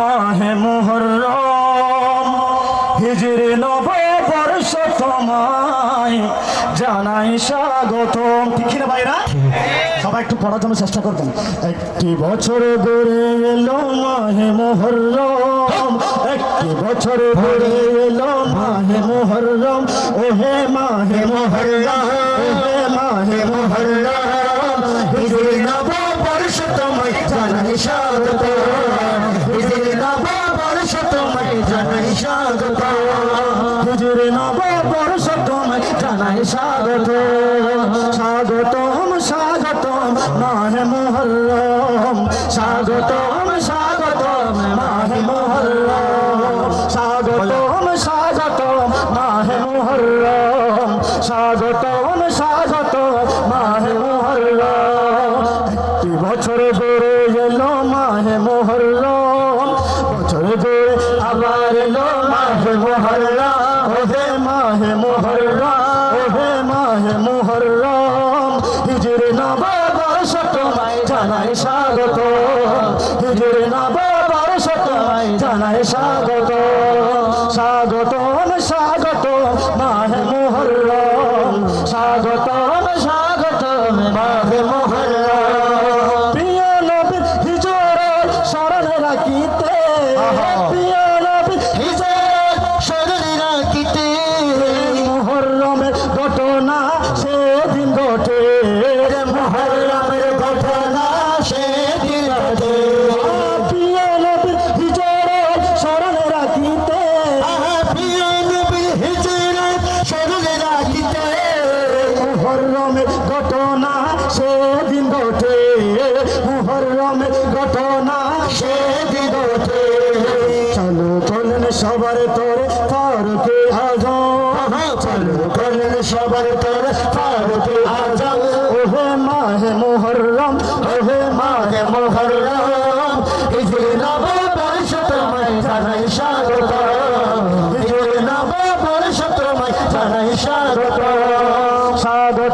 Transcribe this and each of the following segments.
মাহে মোহরম হিজরি নববর্ষ তোমায় জানাই স্বাগতম। ঠিক না ভাইরা? সবাই একটু পড়ার জন্য চেষ্টা করবেন। একটি বছর গড়ে এলো মাহে মোহরম একটি বছর গড়ে এলো মাহে মোহরম ওহে মাহে মোহরম ওহে মাহে মোহরম জানাই স্বাগত, স্বাগতম স্বাগতম মাহে মোহরম। স্বাগতম স্বাগতম মাহে মোহরম। স্বাগতম স্বাগতম মাহে মোহরম। স্বাগতম স্বাগতম মাহে মোহরম। একটি বছর গড়ে এলো মাহে মোহরম। বছর গড়ে আবার এলো মাহে মোহরম। ওহে মাহে মোহরম। জানাই স্বাগত। হিজুর নববর্ষ তোমায় জানাই স্বাগত। স্বাগত স্বাগত মাহে মোহর স্বাগতম ঘটনা সেদিন ঘটে মোহরমের ঘটনা সেদিন ঘটে। চলো করলেন সবার তোরে ফারুকে আজ চলো করলেন সবার তোরে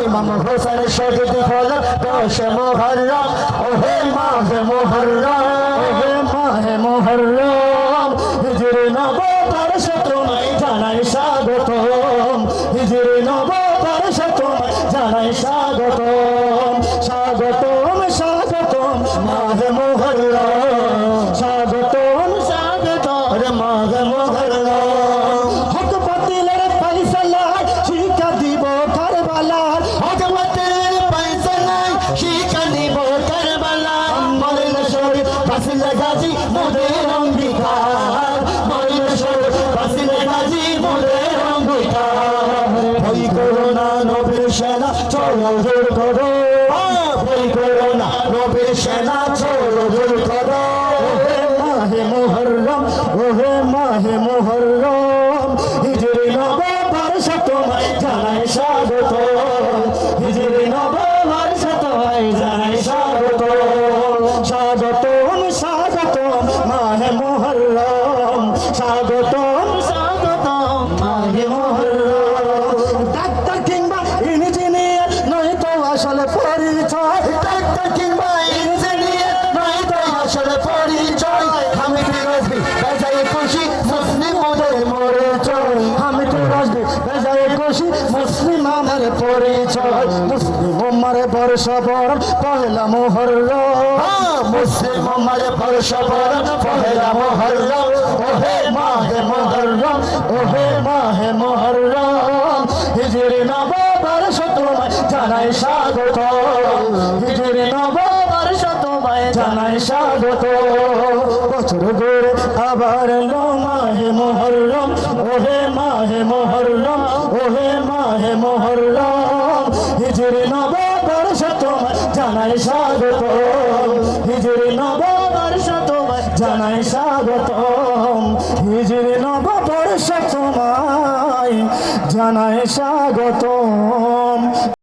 ইমাম হোসেন শহীদ হলেন দশে মোহরম ওহে মাহে মোহরম ওহে মাহে মোহরম হিজরি নববর্ষ তোমায় জানাই স্বাগতম নব তার তোমায় জানাই স্বাগতম দূর করো করো না নবীর সেনা করো মাহে মোহরম ওহে মাহে মোহরম হিজরি নববর্ষ তোমায় জানাই স্বাগত হিজরি নববর্ষ তোমায় জানাই স্বাগত স্বাগতম স্বাগতম মাহে মোহরম স্বাগতম বরণ পহেলা মোহরম মুসলিম আমার বর্ষ বরণ পহেলা মোহরম ওহে মাহে মোহরম ওহে মাহে মোহরম হিজরি তোমায় জানাই স্বাগত। হিজরি নববর্ষ তোমায় জানাই স্বাগত। বছর ঘুরে আবার মাহে মোহরম, ওহে মাহে মোহরম, ওহে মাহে মোহরম। হিজরি নববর্ষ তোমায় জানাই স্বাগত। হিজরি নববর্ষ তোমায় জানাই স্বাগতম হিজির নববর্ষ তোমায় জানাই স্বাগতম।